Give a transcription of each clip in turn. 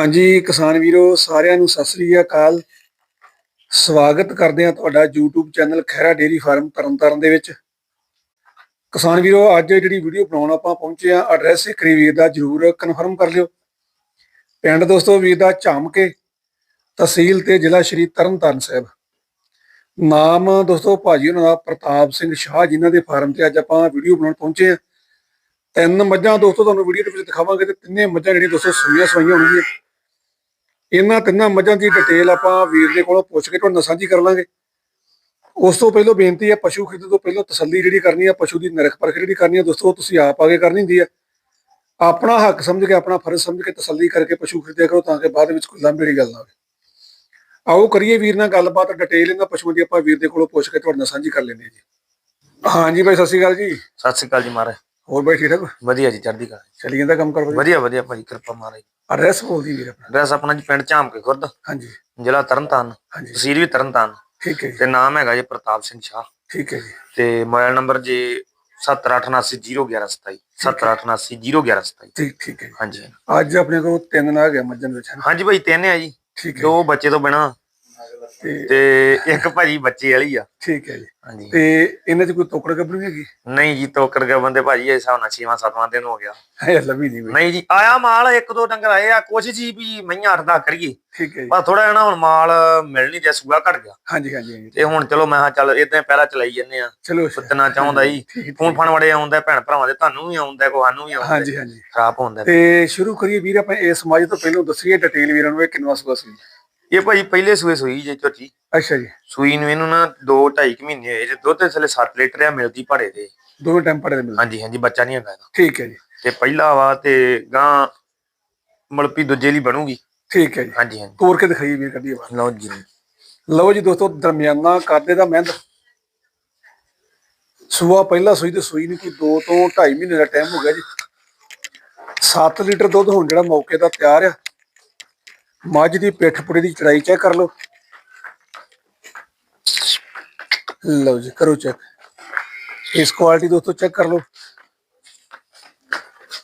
ਹਾਂਜੀ, ਕਿਸਾਨ ਵੀਰੋ, ਸਾਰਿਆਂ ਨੂੰ ਸਤਿ ਸ੍ਰੀ ਅਕਾਲ। ਸਵਾਗਤ ਕਰਦੇ ਹਾਂ ਤੁਹਾਡਾ YouTube channel Khaira dairy farm Tarn ਦੇ ਵਿੱਚ। ਕਿਸਾਨ ਵੀਰੋ, ਅੱਜ ਜਿਹੜੀ ਵੀਡੀਓ ਬਣਾਉਣ ਆਪਾਂ ਪਹੁੰਚੇ ਆ ਐਡਰੈਸ ਇੱਕ ਵੀਰ ਦਾ ਜਰੂਰ ਕਨਫਰਮ ਕਰ ਲਿਓ। ਪਿੰਡ ਦੋਸਤੋ, ਵੀਰ ਦਾ ਝਾਮਕੇ, ਤਹਿਸੀਲ ਤੇ ਜ਼ਿਲ੍ਹਾ ਸ਼੍ਰੀ ਤਰਨਤਾਰਨ ਸਾਹਿਬ। ਨਾਮ ਦੋਸਤੋ, ਭਾਜੀ ਉਹਨਾਂ ਦਾ ਪ੍ਰਤਾਪ ਸਿੰਘ ਸ਼ਾਹ ਜਿਨ੍ਹਾਂ ਦੇ ਫਾਰਮ ਤੇ ਅੱਜ ਆਪਾਂ ਵੀਡੀਓ ਬਣਾਉਣ ਪਹੁੰਚੇ ਆ ਤਿੰਨ ਮੱਝਾਂ ਦੋਸਤੋ, ਤੁਹਾਨੂੰ ਵੀਡੀਓ ਦੇ ਵਿੱਚ ਦਿਖਾਵਾਂਗੇ ਤੇ ਤਿੰਨੇ ਮੱਝਾਂ ਜਿਹੜੀਆਂ ਦੋਸਤੋ ਸੂਈਆਂ ਸਵਾਈਆਂ ਹੋਣਗੀਆਂ। ਇਹਨਾਂ ਤਿੰਨਾਂ ਮੱਝਾਂ ਦੀ ਡਿਟੇਲ ਆਪਾਂ ਵੀਰ ਦੇ ਕੋਲੋਂ ਪੁੱਛ ਕੇ ਤੁਹਾਡੇ ਨਾਲ ਸਾਂਝੀ ਕਰ ਲਾਂਗੇ। ਉਸ ਤੋਂ ਪਹਿਲਾਂ ਬੇਨਤੀ ਹੈ, ਪਸ਼ੂ ਖਰੀਦਣ ਤੋਂ ਪਹਿਲਾਂ ਤਸੱਲੀ ਜਿਹੜੀ ਕਰਨੀ ਹੈ, ਪਸ਼ੂ ਦੀ ਨਿਰਖ ਪਰਖ ਜਿਹੜੀ ਕਰਨੀ ਹੈ, ਦੋਸਤੋ, ਤੁਸੀਂ ਆਪ ਆਗੇ ਕਰਨੀ ਹੁੰਦੀ ਹੈ। ਆਪਣਾ ਹੱਕ ਸਮਝ ਕੇ, ਆਪਣਾ ਫਰਜ਼ ਸਮਝ ਕੇ ਤਸੱਲੀ ਕਰਕੇ ਪਸ਼ੂ ਖਰੀਦਿਆ ਕਰੋ ਤਾਂ ਕਿ ਬਾਅਦ ਵਿੱਚ ਕੋਈ ਲੰਬੀ ਗੱਲ ਨਾ ਹੋਵੇ। ਆਓ ਕਰੀਏ ਵੀਰ ਨਾਲ ਗੱਲਬਾਤ ਡਿਟੇਲ ਇਹਨਾਂ ਪਸ਼ੂਆਂ ਦੀ ਆਪਾਂ ਵੀਰ ਦੇ ਕੋਲੋਂ ਪੁੱਛ ਕੇ ਤੁਹਾਡੇ ਨਾਲ ਸਾਂਝੀ ਕਰ ਲੈਂਦੇ ਹਾਂ ਜੀ। ਹਾਂਜੀ ਭਾਈ ਸਤਿ ਸ਼੍ਰੀ ਅਕਾਲ ਜੀ। ਸਤਿ ਸ਼੍ਰੀ ਅਕਾਲ ਜੀ, ਮਹਾਰਾਜ। ਹੋਰ ਬਾਈ ਠੀਕ ਠਾਕ? ਵਧੀਆ ਜੀ ਚੜ੍ਹਦੀ ਕਲਾ ਚੱਲੀ ਜਾਂਦਾ ਕੰਮ ਕਰ ਵਧੀਆ? ਵਧੀਆ ਭਾਜੀ ਕਿਰਪਾ ਮਹਾਰਾਜ। ਐਡਰੈਸ ਬੋਲਦੀ ਵੀਰ ਆਪਣਾ। ਐਡਰੈਸ ਆਪਣਾ ਜੀ ਪਿੰਡ ਝਾਮਕੇ ਖੁਰਦ। ਹਾਂਜੀ। ਜ਼ਿਲ੍ਹਾ ਤਰਨਤਾਰਨ। ਹਾਂਜੀ। ਤਹਿਸੀਲ ਵੀ ਤਰਨਤਾਰਨ। ਠੀਕ ਹੈ ਜੀ। ਤੇ ਨਾਮ ਹੈਗਾ ਜੀ ਪ੍ਰਤਾਪ ਸਿੰਘ ਸ਼ਾਹ। ਠੀਕ ਹੈ ਜੀ। ਤੇ ਮੋਬਾਈਲ ਨੰਬਰ ਜੀ 7878011127 7878011127 ਠੀਕ ਠੀਕ ਹੈ ਜੀ। ਹਾਂਜੀ। ਅੱਜ ਆਪਣੇ ਕੋਲ ਤਿੰਨ ਨਾਗ ਹੈ ਮੱਝਾਂ ਦੇ ਵਿੱਚ ਹਾਂਜੀ ਭਾਈ ਤਿੰਨ ਆ ਜੀ। ਠੀਕ ਹੈ ਦੋ ਬੱਚੇ ਤੋਂ ਬਿਨਾ ਤੇ ਤੇ ਇੱਕ ਭਾਜੀ ਬੱਚੇ ਵਾਲੀ ਆ। ਠੀਕ ਹੈ ਜੀ। ਹਾਂਜੀ। ਤੇ ਇਹਨਾਂ 'ਚ ਕੋਈ ਤੋਕੜ ਗੱਭਰੂ ਹੈਗੀ? ਨਹੀਂ ਜੀ ਤੋਕੜ ਗਿਆ ਬੰਦੇ ਭਾਜੀ ਇਸ ਹਿਸਾਬ ਨਾਲ 6ਵਾਂ 7ਵਾਂ ਦਿਨ ਹੋ ਗਿਆ। ਹੈ ਲੱਭੀ ਨਹੀਂ ਨਹੀਂ ਜੀ ਆਇਆ ਮਾਲ ਇੱਕ ਦੋ ਡੰਗਰ ਆਏ ਆ ਕੋਸ਼ਿਸ਼ ਜੀ ਵੀ ਮਈਆਂ ਅੱਠ ਦਾ ਕਰੀਏ। ਠੀਕ ਹੈ ਜੀ। ਪਰ ਥੋੜਾ ਨਾ ਹੁਣ ਮਾਲ ਮਿਲ ਨਹੀਂ ਰਿਹਾ ਸੂਆ ਘਟ ਗਿਆ। ਹਾਂਜੀ ਹਾਂਜੀ ਤੇ ਹੁਣ ਚਲੋ ਮੈਂ ਕਿਹਾ ਚੱਲ ਇਦਾਂ ਪਹਿਲਾਂ ਚਲਾਈ ਜੰਨੇ ਆ। ਚਲੋ। ਸੱਤਨਾ ਚਾਹੁੰਦਾ ਜੀ। ਹੈ, ਫੋਨ ਫਣ ਵੜੇ ਆਉਂਦਾ ਭੈਣ ਭਰਾਵਾਂ ਦੇ ਤੁਹਾਨੂੰ ਵੀ ਆਉਂਦਾ ਕੋ ਸਾਨੂੰ ਵੀ ਆਉਂਦਾ। ਹਾਂਜੀ ਹਾਂਜੀ। ਖਰਾਬ ਹੁੰਦਾ। ਤੇ ਸ਼ੁਰੂ ਕਰੀਏ ਵੀਰ ਆਪਾਂ ਇਸ ਸਮਾਜ ਤੋਂ ਪਹਿਲਾਂ ਦੱਸੀਏ ਡਿਟੇਲ ਵੀਰਾਂ ਨੂੰ ਇਹ ਕਿੰਨਾ ਸੁਆ ਸੀ। ਇਹ ਭਾਈ ਪਹਿਲੇ ਸੂਏ ਸੂਈ ਜੇ ਝੋਟੀ। ਅੱਛਾ ਜੀ। ਸੂਈ ਨੂੰ ਇਹਨੂੰ ਨਾ 2 2.5 ਮਹੀਨੇ ਹੋਏ ਜੇ ਦੁੱਧ ਥੱਲੇ 7 ਲੀਟਰ ਆ ਮਿਲਦੀ ਭਾੜੇ ਦੇ ਦੋਵੇਂ ਟਾਈਮ ਪੜੇ ਦੇ ਮਿਲਦੇ। ਹਾਂਜੀ ਹਾਂਜੀ ਬੱਚਾ ਨਹੀਂ ਇਹਦਾ। ਠੀਕ ਹੈ ਜੀ। ਤੇ ਪਹਿਲਾ ਵਾ ਤੇ ਗਾਂ ਮਲਪੀ ਦੂਜੇ ਲਈ ਬਣੂਗੀ। ਠੀਕ ਹੈ ਜੀ। ਹਾਂਜੀ ਹਾਂਜੀ। ਤੋਰ ਕੇ ਦਿਖਾਈਏ ਵੀਰ ਕੱਢੀਏ ਬਾਹਰ ਲਓ ਜੀ। ਲਓ ਜੀ ਦੋਸਤੋ ਦਰਮਿਆਨਾ ਕਾਦੇ ਦਾ ਮਹਿੰਦ ਸੂਆ ਪਹਿਲਾ ਸੂਈ ਤੇ ਸੂਈ ਨੂੰ ਕੋਈ 2 ਤੋਂ 2.5 ਮਹੀਨੇ ਦਾ ਟਾਈਮ ਹੋ ਗਿਆ ਜੀ। 7 ਲੀਟਰ ਦੁੱਧ ਹੁਣ ਜਿਹੜਾ ਮੌਕੇ ਦਾ ਤਿਆਰ ਆ। ਮੱਝ ਦੀ ਪਿੱਠ ਪੁੜੇ ਦੀ ਚੜਾਈ ਚੈੱਕ ਕਰ ਲਓ। ਲਓ ਜੀ ਕਰੋ ਚੈੱਕ ਇਸ ਕੁਆਲਿਟੀ ਦੋਸਤੋ ਚੈੱਕ ਕਰ ਲਓ।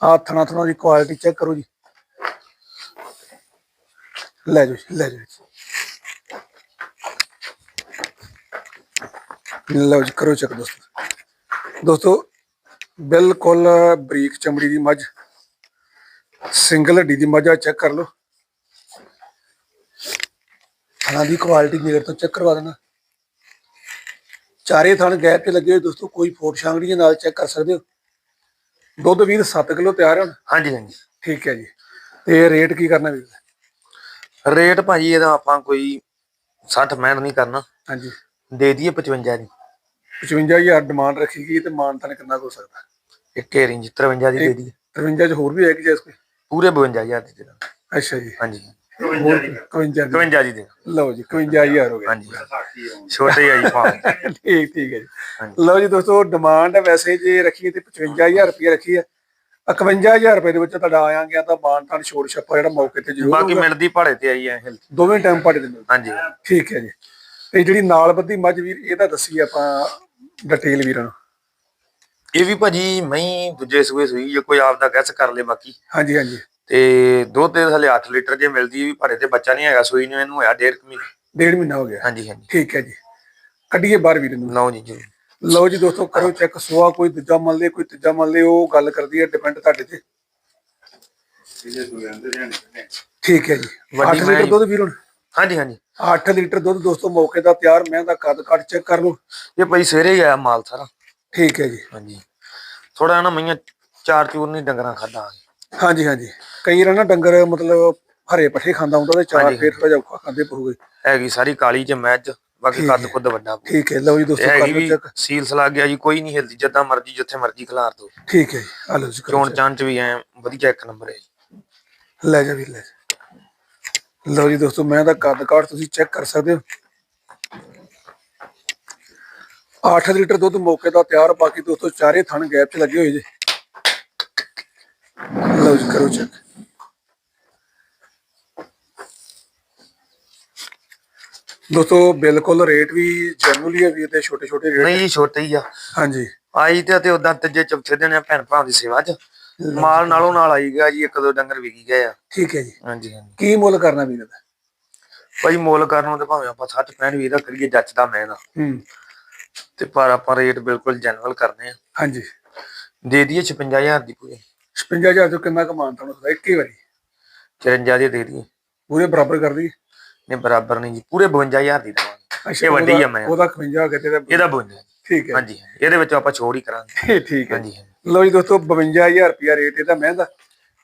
ਆਹ ਥਣਾ ਥਣਾ ਦੀ ਕੁਆਲਿਟੀ ਚੈੱਕ ਕਰੋ ਜੀ। ਲੈ ਜਾਓ ਜੀ, ਲੈ ਜਾਓ ਲਓ ਜੀ ਕਰੋ ਚੈੱਕ ਦੋਸਤੋ। ਦੋਸਤੋ ਬਿਲਕੁਲ ਬਰੀਕ ਚਮੜੀ ਦੀ ਮੱਝ। ਸਿੰਗਲ ਹੱਡੀ ਦੀ ਮੱਝ ਆ ਚੈੱਕ ਕਰ ਲਓ। ਥਣਾ ਦੀ ਕੁਆਲਿਟੀ ਮੇਰੇ ਤੋਂ ਚੈੱਕ ਕਰਵਾ ਦੇਣਾ। ਚਾਰੇ ਥਣ ਗੈਪ ਤੇ ਲੱਗੇ ਹੋਏ ਦੋਸਤੋ ਕੋਈ ਫੋਟ ਸ਼ਾਂਗੜੀਆਂ ਨਾਲ ਚੈੱਕ ਕਰ ਸਕਦੇ ਹੋ। ਦੁੱਧ ਵੀਰ 7 ਕਿਲੋ ਤਿਆਰ ਹਨ? ਹਾਂਜੀ ਹਾਂਜੀ। ਠੀਕ ਹੈ ਜੀ। ਤੇ ਰੇਟ ਕੀ ਕਰਨਾ ਵੀਰ? ਰੇਟ ਭਾਜੀ ਇਹਦਾ ਆਪਾਂ ਕੋਈ 60 ਮਿਹਨਤ ਨਹੀਂ ਕਰਨਾ। ਹਾਂਜੀ। ਦੇ ਦਈਏ 55 ਦੀ। 55000 ਡਿਮਾਂਡ ਰੱਖੀ ਗਈ ਤੇ ਮਾਨਤਾ ਨੇ ਕਿੰਨਾ ਹੋ ਸਕਦਾ? ਇੱਕ ਰੇਂਜ 53 ਦੀ ਦੇ ਦਈਏ। 53 ਚ ਹੋਰ ਵੀ ਹੈ ਕਿ ਜੈਸ ਕੋਈ? ਪੂਰੇ 52000 ਦੀ ਦੇ ਦਾਂਗੇ। ਅੱਛਾ ਜੀ। ਹਾਂਜੀ। 51 ਦੀ 52 ਦੀ। ਦੇ ਦਾਂਗੇ। ਲਓ ਜੀ 51000 ਹੋ ਗਿਆ। ਹਾਂਜੀ। ਛੋਟੇ ਆ ਜੀ ਫਾਰਮ ਠੀਕ ਠੀਕ ਹੈ ਜੀ। ਹਾਂਜੀ। ਲਓ ਜੀ ਦੋਸਤੋ ਡਿਮਾਂਡ ਵੈਸੇ ਜੇ ਰੱਖੀਏ ਤੇ 55000 ਰੁਪਏ ਰੱਖੀ ਹੈ 51000 ਰੁਪਏ ਦੇ ਵਿੱਚ ਤੁਹਾਡਾ ਆਇਆ ਗਿਆ ਤਾਂ ਮਾਨਤਾਨ ਛੋੜ ਛੱਪਾ ਜਿਹੜਾ ਮੌਕੇ ਤੇ ਜ਼ਰੂਰ ਬਾਕੀ। ਮਿਲਦੀ ਭਾੜੇ ਤੇ ਆਈ ਐ ਹਿਲ ਦੋਵੇਂ ਟਾਈਮ ਪਾੜੇ ਦੇ ਮਿਲਦੇ। ਹਾਂਜੀ। ਠੀਕ ਹੈ ਜੀ। ਤੇ ਜਿਹੜੀ ਨਾਲ ਬੱਧੀ ਮੱਝ ਵੀਰ ਇਹ ਤਾਂ ਦੱਸੀ ਆਪਾਂ ਡਿਟੇਲ ਵੀਰਾਂ ਨੂੰ। ਇਹ ਵੀ ਭਾਜੀ ਮੈਂ ਦੂਜੇ ਸੂਏ ਸੂਈ ਜੇ ਕੋਈ ਆਪਦਾ ਗੈਸ ਕਰ ਲੇ ਬਾਕੀ। ਹਾਂਜੀ ਹਾਂਜੀ। ਤੇ ਦੁੱਧ ਦੇ ਥੱਲੇ 8 ਲੀਟਰ ਜੇ ਮਿਲਦੀ ਵੀ ਭਾੜੇ ਤੇ ਬੱਚਾ ਨਹੀਂ ਹੈਗਾ ਸੂਈ ਨੂੰ ਇਹਨੂੰ ਹੋਇਆ ਡੇਢ ਕੁ ਮਹੀਨੇ। ਡੇਢ ਮਹੀਨਾ ਹੋ ਗਿਆ। ਹਾਂਜੀ ਹਾਂਜੀ। ਠੀਕ ਹੈ ਜੀ। ਕੱਢੀਏ ਬਾਹਰ ਵੀਰ ਨੂੰ। ਲਓ ਜੀ ਜੀ। ਲਓ ਜੀ ਦੋਸਤੋ ਕਰੋ ਚੈੱਕ ਸੁਆ ਕੋਈ ਦੂਜਾ ਮੰਨ ਲੇ ਕੋਈ ਤੀਜਾ ਮੰਨ ਲੇ ਉਹ ਗੱਲ ਕਰਦੀ ਹੈ ਡਿਪੈਂਡ ਤੁਹਾਡੇ ਤੇ। ਠੀਕ ਹੈ ਜੀ। ਵੱਡੀ 8 ਮੈਂ ਲੀਟਰ। ਦੁੱਧ ਵੀਰ ਹੁਣ? ਹਾਂਜੀ ਹਾਂਜੀ। 8 ਲੀਟਰ ਦੁੱਧ ਦੋਸਤੋ ਮੌਕੇ ਦਾ ਤਿਆਰ ਮੈਂ ਦਾ ਕੱਦ ਕੱਟ ਚੈੱਕ ਕਰ ਲਓ ਇਹ ਭਾਈ ਸਵੇਰੇ ਹੀ ਆਇਆ ਮਾਲ ਸਾਰਾ। ਠੀਕ ਹੈ ਜੀ। ਹਾਂਜੀ। ਥੋੜਾ ਨਾ ਮਈਆਂ ਚਾਰ ਚੂਰ ਨਹੀਂ ਡੰਗਰਾਂ ਖਾਦਾ ਹਾਂਜੀ ਹਾਂਜੀ। ਕਈ ਰਾਂ ਨਾ ਡੰਗਰ ਮਤਲਬ ਹਰੇ ਪੱਠੇ ਖਾਂਦਾ ਹੁੰਦਾ ਤੇ ਚਾਰ ਹਾਂਜੀ, ਫੇਰ ਥੋੜਾ ਜਿਹਾ ਔਖਾ ਖਾਂਦੇ ਪਊਗੇ। ਹੈਗੀ ਸਾਰੀ ਕਾਲੀ ਚ ਮੈਚ ਬਾਕੀ ਠੀਕ ਕੱਦ ਹੈ। ਵੱਡਾ। ਠੀਕ ਹੈ ਲਓ ਜੀ ਇਹ ਦੋਸਤੋ ਹੈਗੀ ਵੀ ਚੈੱਕ। ਸੀਲ ਸਲਾ ਗਿਆ ਜੀ ਕੋਈ ਨਹੀਂ ਹਿਲਦੀ ਜਿੱਦਾਂ ਮਰਜ਼ੀ ਜਿੱਥੇ ਮਰਜ਼ੀ ਖਿਲਾਰ ਦੋ ਠੀਕ ਹੈ ਜੀ ਆ ਲਓ ਜੀ ਕਰੋ ਚੋਣ ਚਾਂ ਚ ਵੀ ਐ ਵਧੀਆ ਇੱਕ ਨੰਬਰ ਹੈ ਜੀ। ਲੈ ਜਾ ਵੀਰ ਲੈ ਜਾ ਲਓ ਜੀ ਦੋਸਤੋ ਮੈਂ ਦਾ ਕੱਦ ਕਾਠ ਤੁਸੀਂ ਚੈੱਕ ਕਰ ਸਕਦੇ ਹੋ। 8 ਲੀਟਰ ਦੁੱਧ ਮੌਕੇ ਦਾ ਤਿਆਰ ਬਾਕੀ ਦੋਸਤੋ ਚਾਰੇ ਥਣ ਗੈਪ 'ਚ ਲੱਗੇ ਹੋਏ ਜੇ। ਲਓ ਜੀ ਕਰੋ ਚੈੱਕ ਦੋਸਤੋ ਬਿਲਕੁਲ ਰੇਟ ਵੀ ਜੈਨੂਅਲੀ ਹੈ ਵੀਰ ਤੇ ਛੋਟੇ ਛੋਟੇ ਰੇਟ ਨਹੀਂ ਜੀ ਛੋਟੇ ਹੀ ਆ। ਹਾਂਜੀ। ਆਈ ਤੇ ਤੇ ਉਦਾਂ ਤੀਜੇ ਚੌਥੇ ਦਿਨ ਆ ਭੈਣ ਭਰਾ ਦੀ ਸੇਵਾ ਚ। ਮਾਲ ਨਾਲੋਂ ਨਾਲ ਆਈ ਗਿਆ ਜੀ ਇੱਕ ਦੋ ਡੰਗਰ ਵਿਕੀ ਗਏ ਆ। ਠੀਕ ਹੈ ਜੀ। ਹਾਂਜੀ ਹਾਂਜੀ। ਕੀ ਮੁੱਲ ਕਰਨਾ ਵੀਰ ਦਾ ਭਾਈ ਮੁੱਲ ਕਰਨ ਨੂੰ ਤੇ ਭਾਵੇਂ ਆਪਾਂ 60 65 ਵੀ ਦਾ ਕਰੀਏ ਜੱਚਦਾ ਮੈਂ ਦਾ। ਹੂੰ। ਤੇ ਪਰ ਆਪਾਂ ਰੇਟ ਬਿਲਕੁਲ ਜਨਰਲ ਕਰਨੇ ਆ। ਹਾਂਜੀ। ਦੇ ਦਈਏ 56000 ਦੀ ਪੂਰੇ। 56000 ਤੋਂ ਕਿੰਨਾ ਕਮਾਨ ਤੁਹਾਨੂੰ ਹੁੰਦਾ ਇੱਕੇ ਵਾਰੀ। 54 ਦੀ ਦੇ ਦਈਏ। ਪੂਰੇ ਬਰਾਬਰ ਕਰ ਦਈਏ? ਨਹੀਂ ਬਰਾਬਰ ਨਹੀਂ ਜੀ ਪੂਰੇ 52000 ਦੀ ਦਵਾਂਗੇ। ਇਹ ਵੱਡੀ ਉਹਦਾ- ਆ। ਮੈਂ ਉਹਦਾ 51 ਹੋ ਗਿਆ ਤੇ ਇਹਦਾ- ਇਹਦਾ 52 ਠੀਕ ਹੈ। ਹਾਂਜੀ। ਇਹਦੇ ਵਿੱਚ ਆਪਾਂ ਛੋੜ ਹੀ ਕਰਾਂਗੇ। ਠੀਕ ਹੈ। ਹਾਂਜੀ। ਲਓ ਜੀ ਦੋਸਤੋ 52000 ਰੁਪਿਆ ਰੇਟ ਇਹਦਾ ਮਹਿੰਗਾ।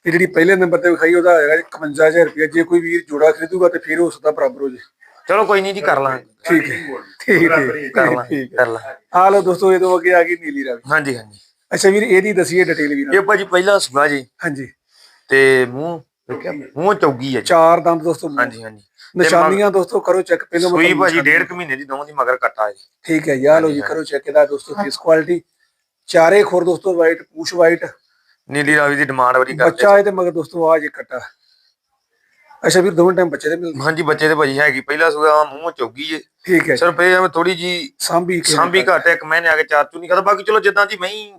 ਤੇ ਜਿਹੜੀ ਪਹਿਲੇ ਨੰਬਰ ਤੇ ਵਿਖਾਈ ਉਹਦਾ ਹੈਗਾ ਜੀ 51000 ਰੁਪਿਆ ਜੇ ਕੋਈ ਵੀਰ ਜੋੜਾ ਖਰੀਦੂਗਾ ਤੇ ਫਿਰ ਉਸ ਦਾ ਬਰਾਬਰ ਹੋ ਜੇ। ਚਲੋ ਕੋਈ ਨਹੀਂ ਜੀ ਕਰ ਲਾਂਗੇ। ਠੀਕ ਹੈ। ਠੀਕ ਠੀਕ ਕਰ ਹੈ। ਕਰ ਲਾਂਗੇ। ਆ ਲਓ ਦੋਸਤੋ ਇਹਦੋਂ ਅੱਗੇ ਆ ਗਈ ਨੀਲੀ ਰਾਵੀ। ਹਾਂਜੀ ਹਾਂਜੀ। ਅੱਛਾ ਵੀਰ ਇਹਦੀ ਦਸੀਏ ਡਿਟੇਲ ਵੀਰ। ਇਹ ਭਾਜੀ ਪਹਿਲਾ ਸੁਗਾ ਜੀ। ਹਾਂਜੀ। ਤੇ ਮੂੰਹ ਵੇਖਿਆ ਮੂੰਹ ਚੌਗੀ ਹੈ ਜੀ। ਚਾਰ ਦੰਦ ਦੋਸਤੋ ਹਾਂਜੀ ਹਾਂਜੀ। ਨਿਸ਼ਾਨੀਆਂ ਦੋਸਤੋ ਕਰੋ ਚੈੱਕ ਪਹਿਲਾਂ ਮੈਂ ਸੂਈ ਤੁਹਾਨੂੰ ਭਾਜੀ ਡੇਢ ਕੁ ਮਹੀਨੇ ਦੀ ਦੋਵਾਂ ਦੀ ਮਗਰ ਕੱਟਾ ਹੈ ਜੀ। ਠੀਕ ਹੈ ਯਾ ਲਓ ਜੀ ਕਰੋ ਚੈੱਕ ਇਹਦਾ ਦੋਸਤੋ ਫੇਸ ਕੁਆਲਿਟੀ ਚਾਰੇ ਖੋਰ ਦੋਸਤੋ ਵਾਈਟ ਪੂਛ ਵਾਈਟ ਨੀਲੀ ਰਾਵੀ ਦੀ ਡਿਮਾਂਡ ਬੜੀ ਕਰਦੇ ਬੱਚਾ ਇਹ ਤੇ ਮਗਰ ਦੋਸਤੋ ਆ ਜੇ ਕੱਟਾ। ਅੱਛਾ ਵੀਰ ਦੋਵੇਂ ਟਾਈਮ ਬੱਚੇ ਦੇ ਮਿਲਦੇ। ਹਾਂਜੀ ਬੱਚੇ ਤੇ ਭਾਜੀ ਹੈਗੀ। ਪਹਿਲਾ ਸੁਗਾ ਮੂੰਹ ਚੌਗੀ ਜੇ। ਠੀਕ ਹੈ। ਸਿਰਫ ਇਹ ਐਵੇਂ ਥੋੜੀ ਜੀ ਸਾਂਭੀ ਕੇ ਸਾਂਭੀ ਘੱਟ ਇੱਕ ਮਹੀਨੇ ਆ ਕੇ ਚਾਰ ਚੂ ਨਹੀਂ ਕਰਦਾ ਬਾਕੀ ਚਲੋ ਜਿੱਦਾਂ ਦੀ ਮਹੀਂ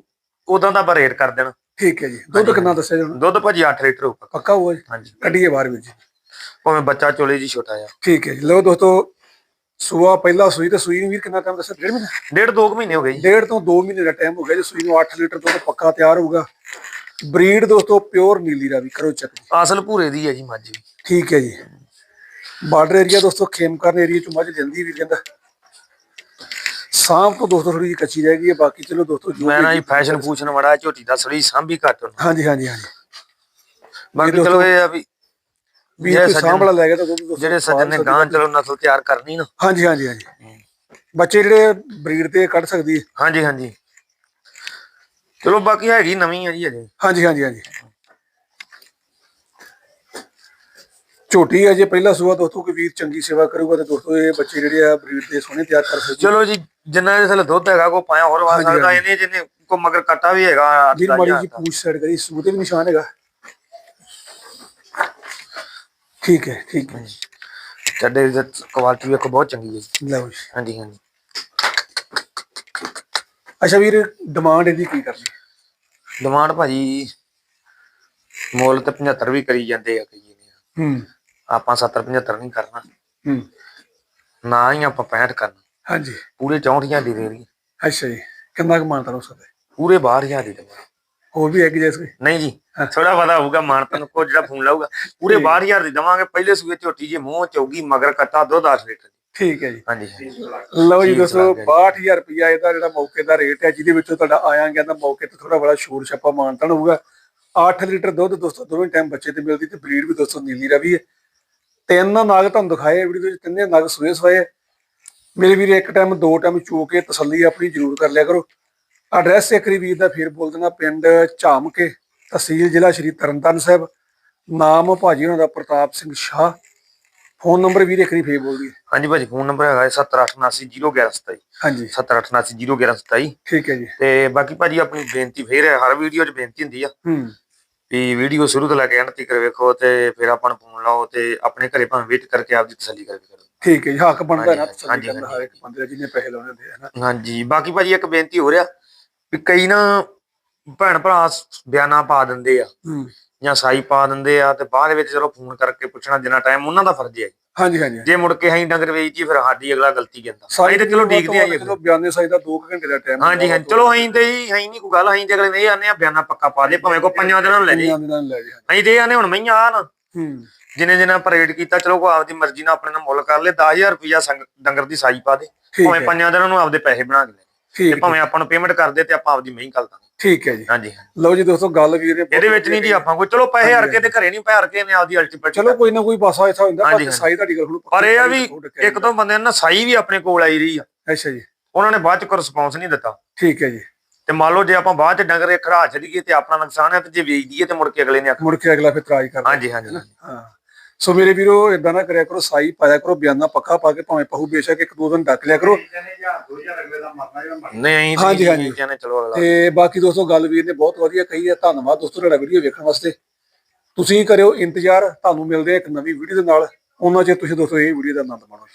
ਉਦਾਂ ਦਾ ਆਪਾਂ ਰੇਟ ਕਰ ਦੇਣਾ। ਠੀਕ ਹੈ ਜੀ। ਦੁੱਧ ਕਿੰਨਾ ਦੱਸਿਆ ਜੀ ਹੁਣ? ਦੁੱਧ ਭਾਜੀ 8 ਲੀਟਰ ਹੋਊਗਾ ਪੱਕਾ ਹੋਇਆ ਜੀ? ਹਾਂਜੀ। ਕੱਢੀਏ ਬਾਹਰ ਵਿੱਚ ਭਾਵੇਂ ਬੱਚਾ ਚੋਲੇ ਜੀ ਛੋਟਾ ਆ ਠੀਕ ਹੈ ਜੀ। ਲਓ ਦੋਸਤੋ ਸੂਆ ਪਹਿਲਾ ਸੂਈ ਤੇ ਸੂਈ ਨੂੰ ਵੀਰ ਕਿੰਨਾ ਟਾਈਮ ਦੱਸਿਆ? ਡੇਢ ਮਹੀਨਾ? ਡੇਢ ਦੋ ਮਹੀਨੇ ਹੋ ਗਏ ਜੀ। ਡੇਢ ਤੋਂ 2 ਮਹੀਨੇ ਦਾ ਟਾਈਮ ਹੋ ਗਿਆ ਜੀ। ਸੂਈ ਨੂੰ 8 ਲੀਟਰ ਦੁੱਧ ਪੱਕਾ ਤਿਆਰ ਹੋਊਗਾ। ਬਰੀਡ ਦੋਸਤੋ ਪਿਓਰ ਨੀਲੀ ਰਾਵੀ ਕਰੋ ਚੈੱਕ ਅਸਲ ਭੂਰੇ ਦੀ ਹੈ ਜੀ ਮੱਝ ਵੀ। ਠੀਕ ਹੈ ਜੀ। ਬਾਰਡਰ ਏਰੀਆ ਦੋਸਤੋ ਖੇਮਕਰਨ ਏਰੀਆ ਚ ਮੱਝ ਜਾਂਦੀ ਵੀ ਕਹਿੰਦਾ। ਸਾਂਭ ਤੋਂ ਦੋਸਤੋ ਥੋੜੀ ਜਿਹੀ ਕੱਚੀ ਰਹਿ ਗਈ ਹੈ ਬਾਕੀ ਚਲੋ ਦੋਸਤੋ ਜੋ ਮੈਂ ਨਾ ਜੀ ਫੈਸ਼ਨ ਫੂਸ਼ਨ ਬੜਾ ਝੋਟੀ ਦਾ ਥੋੜੀ ਸਾਂਭੀ ਘੱਟ। ਹਾਂਜੀ ਹਾਂਜੀ ਹਾਂਜੀ। ਬਾਕੀ ਚਲੋ ਇਹ ਆ ਵੀ ਵੀ ਸੱਜਣ- ਸਾਂਭਲਾ ਲੈ ਗਿਆ ਤਾਂ ਦੋਸਤੋ ਜਿਹੜੇ ਸੱਜਣ ਨੇ ਗਾਂ ਚਲੋ ਨਸਲ ਤਿਆਰ ਕਰਨੀ ਨਾ। ਹਾਂਜੀ ਹਾਂਜੀ ਹਾਂਜੀ। ਬੱਚੇ ਜਿਹੜੇ ਬਰੀਡ ਤੇ ਕੱਢ ਸਕਦੀ ਹੈ। ਹਾਂਜੀ ਹਾਂਜੀ। ਚਲੋ ਬਾਕੀ ਹੈਗੀ ਨਵੀਂ ਆ ਜੀ ਅਜੇ ਹਾਂਜੀ ਹਾਂਜੀ ਹਾਂਜੀ। ਝੋਟੀ ਅਜੇ ਪਹਿਲਾ ਸੂਆ ਦੋਸਤੋ ਕੋਈ ਵੀਰ ਚੰਗੀ ਸੇਵਾ ਕਰੂਗਾ ਤੇ ਦੋਸਤੋ ਇਹ ਬੱਚੇ ਜਿਹੜੇ ਆ ਬਰੀਡ ਦੇ ਸੋਹਣੇ ਤਿਆਰ ਕਰ ਸਕਦੇ ਚਲੋ ਜੀ ਜਿੰਨਾ ਦੇ ਥਲੇ ਦੁੱਧ ਹੈਗਾ ਕੋ ਪਾਇਆ ਹੋਰ ਵਾ ਸਕਦਾ। ਇਹਨੇ ਜਿਹਨੇ ਕੋ ਮਗਰ ਕੱਟਾ ਵੀ ਹੈਗਾ ਵੀਰ ਮਾੜੀ ਜੀ। ਪੂਛ ਸਾਈਡ ਕਰੀ ਸੂਤੇ ਵੀ ਨਿਸ਼ਾਨ ਹੈਗਾ। ਠੀਕ ਹੈ ਠੀਕ ਹੈ। ਚੱਡੇ ਦੀ ਕੁਆਲਿਟੀ ਵੇਖੋ ਬਹੁਤ ਚੰਗੀ ਹੈ ਜੀ। ਲਓ ਜੀ। ਹਾਂਜੀ ਹਾਂਜੀ। ਅੱਛਾ ਵੀਰ ਡਿਮਾਂਡ ਇਹਦੀ ਕੀ ਕਰਨੀ? ਡਿਮਾਂਡ ਭਾਜੀ ਮੁੱਲ ਤੇ 75 ਵੀ ਕਰੀ ਜਾਂਦੇ ਆ ਕਈ ਨੇ ਹੂੰ। ਆਪਾਂ 70 75 ਨਹੀਂ ਕਰਨਾ। ਹੂੰ। ਨਾ ਹੀ ਆਪਾਂ 65 ਕਰਨਾ। ਹਾਂਜੀ। ਪੂਰੇ 64000 ਦੀ ਦੇ ਰਹੀ ਅੱਛਾ ਜੀ। ਕਿੰਨਾ ਕੁ ਮਾਨਤਾ ਹੋ ਸਕਦਾ? ਪੂਰੇ 12000 ਦੀ ਦੇਵਾਂਗੇ। ਹੋਰ ਵੀ ਇੱਕ ਜੈਸੇ ਨਹੀਂ ਜੀ। ਥੋੜਾ ਪਤਾ ਹੋਊਗਾ ਮਾਨਤਨ ਕੋ ਜਿਹੜਾ ਫੋਨ ਲਾਊਗਾ। ਪੂਰੇ 12000 ਦੀ ਦੇਵਾਂਗੇ। ਪਹਿਲੇ ਸੂਏ ਝੋਟੀ ਜੀ ਮੂੰਹ ਚੌਗੀ ਮਗਰ ਕੱਟਾ ਦੁੱਧ 8 ਲੀਟਰ ਠੀਕ ਹੈ ਜੀ। ਹਾਂਜੀ ਲਓ ਜੀ ਜੀ। 62000 ਰੁਪਇਆ ਇਹਦਾ ਜਿਹੜਾ ਮੌਕੇ ਦਾ ਰੇਟ ਹੈ ਜਿਹਦੇ ਵਿੱਚੋਂ ਤੁਹਾਡਾ ਆਇਆ ਗਿਆ ਤਾਂ ਮੌਕੇ ਤੇ ਥੋੜਾ ਬੜਾ ਸ਼ੋਰ ਛੱਪਾ ਮਾਨਤਨ ਹੋਊਗਾ। 8 ਲੀਟਰ ਦੁੱਧ ਦੋਸਤੋ ਦੋਵੇਂ ਟਾਈਮ ਬੱਚੇ ਤੇ ਮਿਲਦੀ ਤੇ ਬਰੀਡ ਵੀ ਦੋਸਤੋ ਨੀਲੀ ਰਵੀ ਹੈ। ਤਿੰਨ ਨਾਗ ਤੁਹਾਨੂੰ ਦਿਖਾਏ ਵੀਡੀਓ ਵਿੱਚ ਤਿੰਨੇ ਨਾਗ ਸੂਏ ਸਵਾਏ। ਮੇਰੇ ਵੀਰ ਇੱਕ ਟਾਈਮ ਦੋ ਟਾਈਮ ਚੋ ਕੇ ਤਸੱਲੀ ਆਪਣੀ ਜ਼ਰੂਰ ਕਰ ਲਿਆ ਕਰੋ। ਐਡਰੈਸ ਇੱਕ ਵਾਰੀ ਦਾ ਫੇਰ ਬੋਲ ਦੇਣਾ ਪਿੰਡ ਝਾਮਕੇ ਤਹਿਸੀਲ ਜ਼ਿਲ੍ਹਾ ਸ਼੍ਰੀ ਤਰਨਤਾਰਨ ਸਾਹਿਬ। ਨਾਮ ਭਾਜੀ ਉਹਨਾਂ ਦਾ ਪ੍ਰਤਾਪ ਸਿੰਘ ਸ਼ਾਹ। ਫੋਨ ਨੰਬਰ ਵੀਰ ਇੱਕ ਫੇਰ ਬੋਲ ਦਈਏ। ਹਾਂਜੀ ਭਾਜੀ ਫੋਨ ਨੰਬਰ ਹੈਗਾ 7879011127 ਹਾਂਜੀ। 7879011127 ਠੀਕ ਹੈ ਜੀ। ਤੇ ਬਾਕੀ ਭਾਜੀ ਆਪਣੀ ਬੇਨਤੀ ਫੇਰ ਹੈ ਹਰ ਵੀਡੀਓ 'ਚ ਬੇਨਤੀ ਹੁੰਦੀ ਆ। ਹੂੰ। ਵੀ ਵੀਡੀਓ ਸ਼ੁਰੂ ਤੋਂ ਲੈ ਕੇ ਅੰਤ ਤੱਕ ਵੇਖੋ ਤੇ ਫਿਰ ਆਪਾਂ ਨੂੰ ਫੋਨ ਲਾਓ ਤੇ ਆਪਣੇ ਘਰੇ ਭਾਵੇਂ ਵੇਟ ਕਰਕੇ ਆਪਦੀ ਤਸੱਲੀ ਕਰਕੇ ਕਰੋ। ਠੀਕ ਹੈ ਜੀ ਹੱਕ ਬਣਦਾ ਨਾ ਤਸੱਲੀ ਕਰਨਾ ਹਰ ਇੱਕ ਬੰਦੇ ਦਾ ਜਿਹਨੇ ਪੈਸੇ ਲਾਉਣੇ ਹੁੰਦੇ ਆ ਨਾ। ਹਾਂਜੀ ਬਾਕੀ ਭਾਜੀ ਇੱਕ ਬੇਨਤੀ ਹੋ ਰਿਹਾ ਵੀ ਕਈ ਨਾ ਭੈਣ ਭਰਾ ਬਿਆਨਾਂ ਪਾ ਦਿੰਦੇ ਆ। ਜਾਂ ਸਾਈ ਪਾ ਦਿੰਦੇ ਆ ਤੇ ਬਾਅਦ ਵਿੱਚ ਚਲੋ ਫੋਨ ਕਰਕੇ ਪੁੱਛਣਾ ਜਿੰਨਾ ਟਾਈਮ ਉਹਨਾਂ ਦਾ ਫਰਜ਼ ਹੈ ਹਾਂਜੀ ਹਾਂਜੀ ਜੇ ਮੁੜ ਕੇ ਅਸੀਂ ਡੰਗਰ ਵੇਚੀ ਫਿਰ ਸਾਡੀ ਅਗਲਾ ਗਲਤੀ ਕਹਿੰਦਾ ਅਸੀਂ ਤੇ ਚਲੋ ਠੀਕ ਆ ਜੀ। ਚਲੋ ਬਿਆਨੇ ਸਾਈ ਦਾ 2 ਘੰਟੇ ਦਾ ਟਾਈਮ ਹਾਂਜੀ ਹਾਂਜੀ। ਚਲੋ ਅਸੀਂ ਤੇ ਜੀ ਅਸੀਂ ਨਹੀਂ ਕੋਈ ਗੱਲ ਅਸੀਂ ਤੇ ਅਗਲੇ ਨੇ ਇਹ ਆਨੇ ਆ ਬਿਆਨਾ ਪੱਕਾ ਪਾ ਦੇ ਭਾਵੇਂ ਕੋ ਪੰਜਾਂ ਦਿਨਾਂ ਨੂੰ ਲੈ ਜੇ। ਜੀ ਅਸੀਂ ਤੇ ਆਨੇ ਹੁਣ ਮਈਆਂ ਆ ਨਾ ਹੂੰ। ਜਿਨੇ ਜਿਨੇ ਪਰੇਡ ਕੀਤਾ ਚਲੋ ਕੋ ਆਪਦੀ ਮਰਜ਼ੀ ਨਾਲ ਆਪਣੇ ਨਾਲ ਮੁੱਲ ਕਰ ਲੇ 10000 ਰੁਪਇਆ ਡੰਗਰ ਦੀ ਸਾਈ ਪਾ ਦੇ। ਭਾਵੇਂ ਹੈ। ਪੰਜਾਂ ਦਿਨਾਂ ਨੂੰ ਆਪਦੇ ਪੈਸੇ ਬਣਾ ਕੇ ਲੈ ਤੇ ਹੈ। ਭਾਵੇਂ ਆਪਾਂ ਨੂੰ ਪੇਮੈਂਟ ਕਰ ਦੇ ਤੇ ਆਪਾਂ ਆਪਦੀ ਮਹੀਂ ਕਰ ਦਾਂਗੇ। ਠੀਕ ਹੈ ਜੀ। ਹਾਂਜੀ। ਲਓ ਜੀ ਦੋਸਤੋ ਗੱਲ ਬਹੁਤ ਇਹਦੇ ਵਿੱਚ ਨਹੀਂ ਜੀ ਆਪਾਂ ਕੋਈ। ਚਲੋ ਪੈਸੇ ਹਰ ਕੇ ਤੇ ਘਰੇ ਨਹੀਂ ਪੈ ਹਰ ਕੇ ਨੇ ਆਪਦੀ ਅਲਟੀਮੇਟ ਚਲੋ ਕੋਈ ਨਾ ਕੋਈ ਪਾਸਾ ਇੱਥਾ ਹੁੰਦਾ ਪਰ ਸਾਈ ਤੁਹਾਡੀ ਗੱਲ ਹੁਣ ਪਰ ਇਹ ਆ ਵੀ ਇੱਕ ਦੋ ਬੰਦਿਆਂ ਨੇ ਨਾ ਸਾਈ ਵੀ ਆਪਣੇ ਕੋਲ ਆਈ ਰਹੀ ਆ। ਅੱਛਾ ਜੀ। ਉਹਨਾਂ ਨੇ ਬਾਅਦ ਚ ਕੋਈ ਰਿਸਪੌਂਸ ਨਹੀਂ ਦਿੱਤਾ। ਠੀਕ ਹੈ ਜੀ। ਤੇ ਮੰਨ ਲਓ ਜੇ ਆਪਾਂ ਬਾਅਦ ਚ ਡੰਗਰ ਖੜਾ ਛੱਡੀਏ ਤੇ ਆਪਣਾ ਨੁਕਸਾਨ ਹੈ ਤੇ ਜੇ ਵੇਚ ਦਈਏ ਤੇ ਮੁੜ ਕੇ ਅਗਲੇ ਨੇ ਮੁੜ ਕੇ ਅਗਲਾ ਫਿਰ ਤਰਾਜ ਕਰਦਾ ਹਾਂਜੀ ਹਾਂਜੀ ਹਾਂ। ਸੋ ਮੇਰੇ ਵੀਰੋ ਇਦਾਂ ਨਾ ਕਰਿਆ ਕਰੋ ਸਾਈ ਪਾਇਆ ਕਰੋ ਬਿਆਨਾ ਪੱਕਾ ਪਾ ਕੇ ਭਾਵੇਂ ਪਹੂ ਬੇਸ਼ੱਕ ਇੱਕ ਦੋ ਦਿਨ ਡੱਕ ਲਿਆ ਕਰੋ। ਨਹੀਂ ਹਾਂਜੀ, ਹਾਂਜੀ। ਕਹਿੰਦੇ ਚਲੋ ਅਗਲਾ। ਤੇ ਬਾਕੀ ਦੋਸਤੋ ਗੱਲ ਵੀਰ ਨੇ ਬਹੁਤ ਵਧੀਆ ਕਹੀ ਹੈ। ਧੰਨਵਾਦ ਦੋਸਤੋ ਤੁਹਾਡਾ ਵੀਡੀਓ ਵੇਖਣ ਵਾਸਤੇ। ਤੁਸੀਂ ਕਰਿਓ ਇੰਤਜ਼ਾਰ। ਤੁਹਾਨੂੰ ਮਿਲਦੇ ਆ ਇੱਕ ਨਵੀਂ ਵੀਡੀਓ ਦੇ ਨਾਲ। ਉਹਨਾਂ ਚ ਤੁਸੀਂ ਦੋਸਤੋ ਇਹ ਵੀਡੀਓ ਦਾ ਆਨੰਦ ਮਾਣੋ।